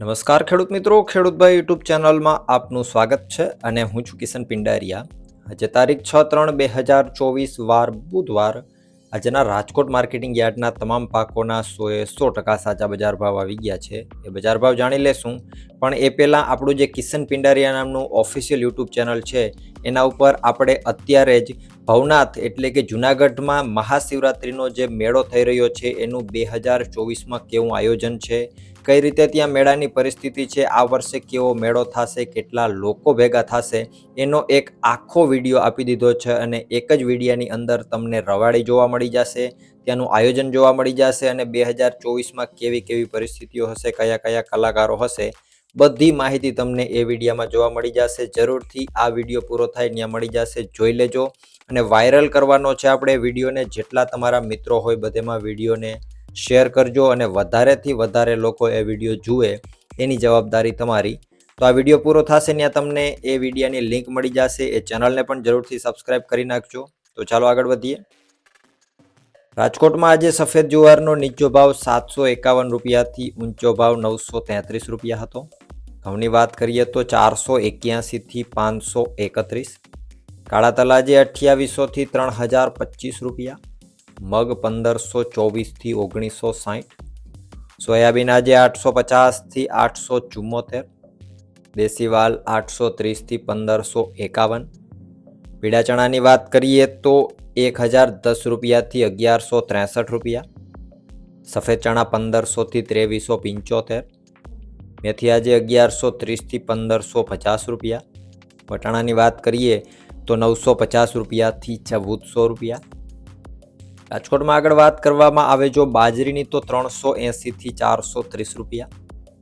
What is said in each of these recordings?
નમસ્કાર ખેડૂત મિત્રો ખેડૂતભાઈ યુટ્યુબ ચેનલમાં આપનું સ્વાગત છે અને હું છું કિશન પિંડારિયા. આજે તારીખ છ ત્રણ બે હજાર ચોવીસ વાર બુધવાર આજના રાજકોટ માર્કેટિંગ યાર્ડના તમામ પાકોના સોએ સો ટકા સાચા બજાર ભાવ આવી ગયા છે. એ બજાર ભાવ જાણી લેશું. પણ એ પહેલાં આપણું જે કિશન પિંડારિયા નામનું ઓફિશિયલ યુટ્યુબ ચેનલ છે, એના ઉપર આપણે અત્યારે જ ભવનાથ એટલે કે જુનાગઢમાં મહાશિવરાત્રિનો જે મેળો થઈ રહ્યો છે, એનું બે હજાર ચોવીસમાં કેવું આયોજન છે કઈ રીતે ત્યાં મેળાની પરિસ્થિતિ છે, આ વર્ષે કેવો મેળો થશે, કેટલા લોકો ભેગા થશે, એનો એક આખો વીડિયો આપી દીધો છે અને એક જ વિડીયાની અંદર તમને રવાડી જોવા મળી જશે, ત્યાંનું આયોજન જોવા મળી જશે અને બે હજાર ચોવીસમાં કેવી કેવી પરિસ્થિતિઓ હશે, કયા કયા કલાકારો હશે, બધી માહિતી તમને એ વિડીયામાં જોવા મળી જશે. જરૂરથી આ વીડિયો પૂરો થાય, ત્યાં મળી જશે, જોઈ લેજો. અને વાયરલ કરવાનો છે આપણે વિડીયોને, જેટલા તમારા મિત્રો હોય બધેમાં વિડીયોને શેર કરજો અને વધારેથી વધારે લોકો એ વીડિયો જુએ એની જવાબદારી તમારી. તો આ વીડિયો પૂરો થશે ત્યાં તમને એ વિડીયાની લિંક મળી જશે. એ ચેનલને પણ જરૂરથી સબસ્ક્રાઇબ કરી નાખજો. તો ચાલો આગળ વધીએ. રાજકોટમાં આજે સફેદ જુવારનો નીચો ભાવ સાતસો એકાવન રૂપિયાથી ઊંચો ભાવ નવસો તેત્રીસ રૂપિયા હતો. ઘઉંની વાત કરીએ તો ચારસો એક્યાસીથી પાંચસો એકત્રીસ. કાળા તલાજે અઠ્યાવીસોથી ત્રણ હજાર પચીસ રૂપિયા. મગ પંદરસો ચોવીસથી ઓગણીસો સાહીઠ. સોયાબીન આજે આઠસો પચાસથી આઠસો ચુમ્મોતેર. દેશી વાલ આઠસો ત્રીસથી પંદરસો એકાવન. પીળા ચણાની વાત કરીએ તો એક હજાર દસ રૂપિયાથી અગિયારસો ત્રેસઠ રૂપિયા. સફેદ ચણા પંદરસોથી ત્રેવીસો પંચોતેર. મેથી આજે અગિયારસો ત્રીસથી પંદરસો પચાસ રૂપિયા. વટાણાની વાત કરીએ તો નવસો પચાસ રૂપિયાથી ચૌદસો રૂપિયા. રાજકોટમાં આગળ વાત કરવામાં આવે જો બાજરીની તો ત્રણસો એંસીથી ચારસો ત્રીસ રૂપિયા,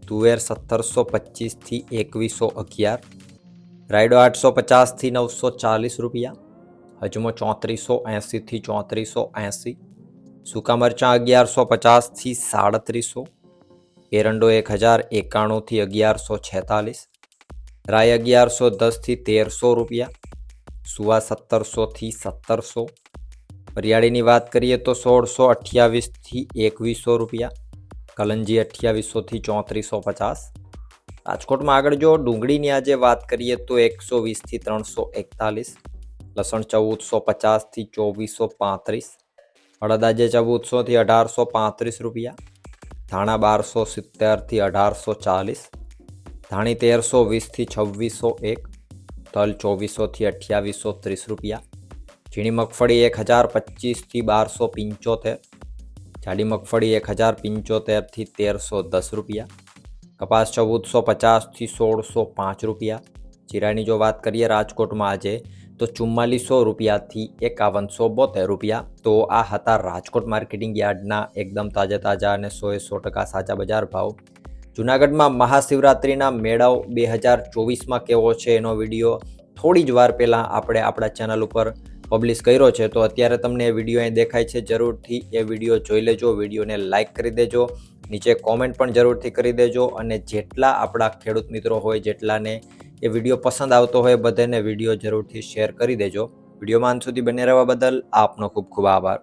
તુવેર સત્તરસો પચીસથી એકવીસો અગિયાર, રાયડો આઠસો પચાસથી નવસો ચાલીસ રૂપિયા, હજમો ચોત્રીસો એંસીથી ચોત્રીસો એંસી સૂકા મરચાં અગિયારસો પચાસથી સાડત્રીસો, એરંડો એક હજાર એકાણુંથી અગિયારસો છેતાલીસ રાય અગિયારસો દસથી તેરસો રૂપિયા, સુવા સત્તરસોથી સત્તરસો વરિયાળીની વાત કરીએ તો સોળસો અઠ્યાવીસથી એકવીસો રૂપિયા, કલંજી અઠ્યાવીસોથી ચોત્રીસો પચાસ. રાજકોટમાં આગળ જો ડુંગળીની આજે વાત કરીએ તો એકસો વીસથી ત્રણસો એકતાલીસ, લસણ ચૌદસો પચાસથી ચોવીસો પાંત્રીસ અડદ આજે ચૌદસોથી અઢારસો પાંત્રીસ રૂપિયા, ધાણા બારસો સિત્તેરથી અઢારસો ચાલીસ, ધાણી તેરસો વીસથી છવ્વીસો એક, તલ ચોવીસોથી અઠ્યાવીસો ત્રીસ રૂપિયા ઝીણી મગફળી એક હજાર પચીસથી બારસો પંચોતેર, જાડી મગફળી એક હજાર પંચોતેરથી તેરસો દસ રૂપિયા, કપાસ ચૌદસો પચાસથી સોળસો પાંચ રૂપિયા. જીરાની જો વાત કરીએ રાજકોટમાં આજે, તો ચુમ્માલીસો રૂપિયાથી એકાવનસો બોતેર રૂપિયા. તો આ હતા રાજકોટ માર્કેટિંગ યાર્ડના એકદમ તાજા તાજા અને સોએ સો ટકા સાચા બજાર ભાવ. જુનાગઢમાં મહાશિવરાત્રિના મેળાઓ બે હજાર ચોવીસમાં કેવો છે એનો વીડિયો થોડી જ વાર પહેલાં આપણે આપણા ચેનલ ઉપર પબ્લિશ કર્યો છે, તો અત્યારે તમને એ વીડિયો અહીં દેખાય છે. જરૂરથી એ વીડિયો જોઈ લેજો, વિડીયોને લાઇક કરી દેજો, નીચે કોમેન્ટ પણ જરૂરથી કરી દેજો અને જેટલા આપણા ખેડૂત મિત્રો હોય, જેટલાને એ વીડિયો પસંદ આવતો હોય, બધાને વીડિયો જરૂરથી શેર કરી દેજો. વિડીયોમાં અંત સુધી બને રહેવા બદલ આપનો ખૂબ ખૂબ આભાર.